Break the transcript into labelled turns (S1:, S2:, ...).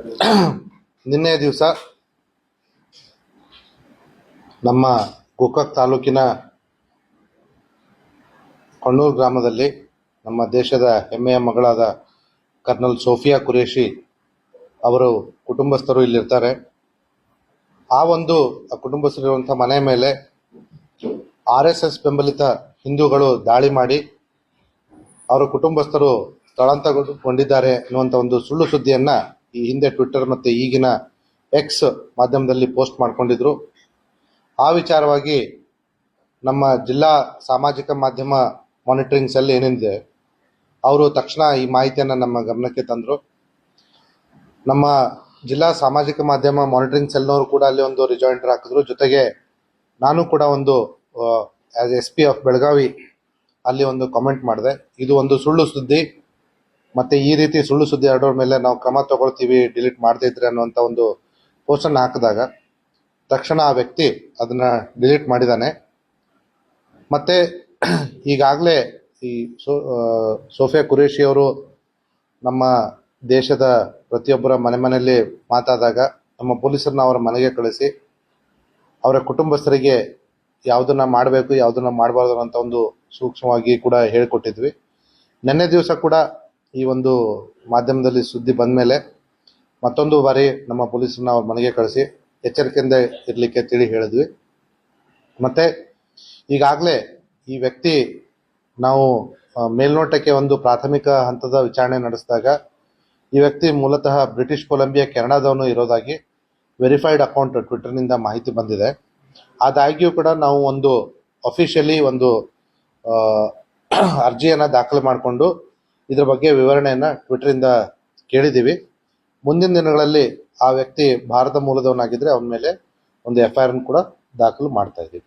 S1: ನಿನ್ನೆ ದಿವಸ ನಮ್ಮ ಗೋಕಾಕ್ ತಾಲೂಕಿನ ಕಣ್ಣೂರು ಗ್ರಾಮದಲ್ಲಿ ನಮ್ಮ ದೇಶದ ಹೆಮ್ಮೆಯ ಮಗಳಾದ ಕರ್ನಲ್ ಸೋಫಿಯಾ ಕುರೇಶಿ ಅವರು ಕುಟುಂಬಸ್ಥರು ಇಲ್ಲಿರ್ತಾರೆ. ಆ ಒಂದು ಕುಟುಂಬಸ್ಥರಿರುವಂಥ ಮನೆ ಮೇಲೆ ಆರ್ ಎಸ್ ಎಸ್ ಬೆಂಬಲಿತ ಹಿಂದೂಗಳು ದಾಳಿ ಮಾಡಿ ಅವರ ಕುಟುಂಬಸ್ಥರು ಸ್ಥಳಾಂತರಗೊಂಡಿದ್ದಾರೆ ಅನ್ನುವಂಥ ಒಂದು ಸುಳ್ಳು ಸುದ್ದಿಯನ್ನ ಈ ಹಿಂದೆ ಟ್ವಿಟ್ಟರ್ ಮತ್ತು ಈಗಿನ ಎಕ್ಸ್ ಮಾಧ್ಯಮದಲ್ಲಿ ಪೋಸ್ಟ್ ಮಾಡಿಕೊಂಡಿದ್ರು. ಆ ವಿಚಾರವಾಗಿ ನಮ್ಮ ಜಿಲ್ಲಾ ಸಾಮಾಜಿಕ ಮಾಧ್ಯಮ ಮಾನಿಟರಿಂಗ್ ಸೆಲ್ ಏನಿದೆ, ಅವರು ತಕ್ಷಣ ಈ ಮಾಹಿತಿಯನ್ನು ನಮ್ಮ ಗಮನಕ್ಕೆ ತಂದರು. ನಮ್ಮ ಜಿಲ್ಲಾ ಸಾಮಾಜಿಕ ಮಾಧ್ಯಮ ಮಾನಿಟರಿಂಗ್ ಸೆಲ್ನವರು ಕೂಡ ಅಲ್ಲಿ ಒಂದು ರಿಜಾಯಿಂಡರ್ ಹಾಕಿದ್ರು. ಜೊತೆಗೆ ನಾನು ಕೂಡ ಒಂದು as S P of Belagavi ಅಲ್ಲಿ ಒಂದು ಕಾಮೆಂಟ್ ಮಾಡಿದೆ. ಇದು ಒಂದು ಸುಳ್ಳು ಸುದ್ದಿ. ಮತ್ತೆ ಈ ರೀತಿ ಸುಳ್ಳು ಸುದ್ದಿ ಹರಡೋರ ಮೇಲೆ ನಾವು ಕ್ರಮ ತಗೊಳ್ತೀವಿ ಡಿಲೀಟ್ ಮಾಡದೇ ಇದ್ರೆ ಅನ್ನುವಂಥ ಒಂದು ಪೋಸ್ಟನ್ನು ಹಾಕಿದಾಗ ತಕ್ಷಣ ಆ ವ್ಯಕ್ತಿ ಅದನ್ನ ಡಿಲೀಟ್ ಮಾಡಿದ್ದಾನೆ ಮತ್ತೆ ಈಗಾಗಲೇ ಈ ಸೋ ಸೋಫಿಯಾ ಅವರು ನಮ್ಮ ದೇಶದ ಪ್ರತಿಯೊಬ್ಬರ ಮನೆ ಮನೆಯಲ್ಲಿ ಮಾತಾದಾಗ ನಮ್ಮ ಪೊಲೀಸರನ್ನ ಅವರ ಮನೆಗೆ ಕಳಿಸಿ ಅವರ ಕುಟುಂಬಸ್ಥರಿಗೆ ಯಾವುದನ್ನ ಮಾಡಬೇಕು, ಯಾವುದನ್ನ ಮಾಡಬಾರ್ದು ಅಂತ ಒಂದು ಸೂಕ್ಷ್ಮವಾಗಿ ಕೂಡ ಹೇಳಿಕೊಟ್ಟಿದ್ವಿ. ನಿನ್ನೆ ದಿವಸ ಕೂಡ ಈ ಒಂದು ಮಾಧ್ಯಮದಲ್ಲಿ ಸುದ್ದಿ ಬಂದ ಮೇಲೆ ಮತ್ತೊಂದು ಬಾರಿ ನಮ್ಮ ಪೊಲೀಸರನ್ನ ಅವ್ರ ಮನೆಗೆ ಕಳಿಸಿ ಎಚ್ಚರಿಕೆಯಿಂದ ಇರಲಿಕ್ಕೆ ತಿಳಿ ಹೇಳಿದ್ವಿ. ಮತ್ತೆ ಈಗಾಗಲೇ ಈ ವ್ಯಕ್ತಿ ನಾವು ಮೇಲ್ನೋಟಕ್ಕೆ ಒಂದು ಪ್ರಾಥಮಿಕ ಹಂತದ ವಿಚಾರಣೆ ನಡೆಸಿದಾಗ ಈ ವ್ಯಕ್ತಿ ಮೂಲತಃ ಬ್ರಿಟಿಷ್ ಕೊಲಂಬಿಯಾ ಕೆನಡಾದವನು ಇರೋದಾಗಿ ವೆರಿಫೈಡ್ ಅಕೌಂಟ್ ಟ್ವಿಟರ್ನಿಂದ ಮಾಹಿತಿ ಬಂದಿದೆ. ಆದಾಗ್ಯೂ ಕೂಡ ನಾವು ಒಂದು ಅಫಿಷಿಯಲಿ ಒಂದು ಅರ್ಜಿಯನ್ನು ದಾಖಲು ಮಾಡಿಕೊಂಡು ಇದ್ರ ಬಗ್ಗೆ ವಿವರಣೆಯನ್ನ ಟ್ವಿಟರಿಂದ ಕೇಳಿದ್ದೀವಿ. ಮುಂದಿನ ದಿನಗಳಲ್ಲಿ ಆ ವ್ಯಕ್ತಿ ಭಾರತ ಮೂಲದವನಾಗಿದ್ರೆ ಅವನ ಮೇಲೆ ಒಂದು ಎಫ್ ಐ ಆರ್ ಕೂಡ ದಾಖಲು ಮಾಡ್ತಾ ಇದ್ದೀವಿ.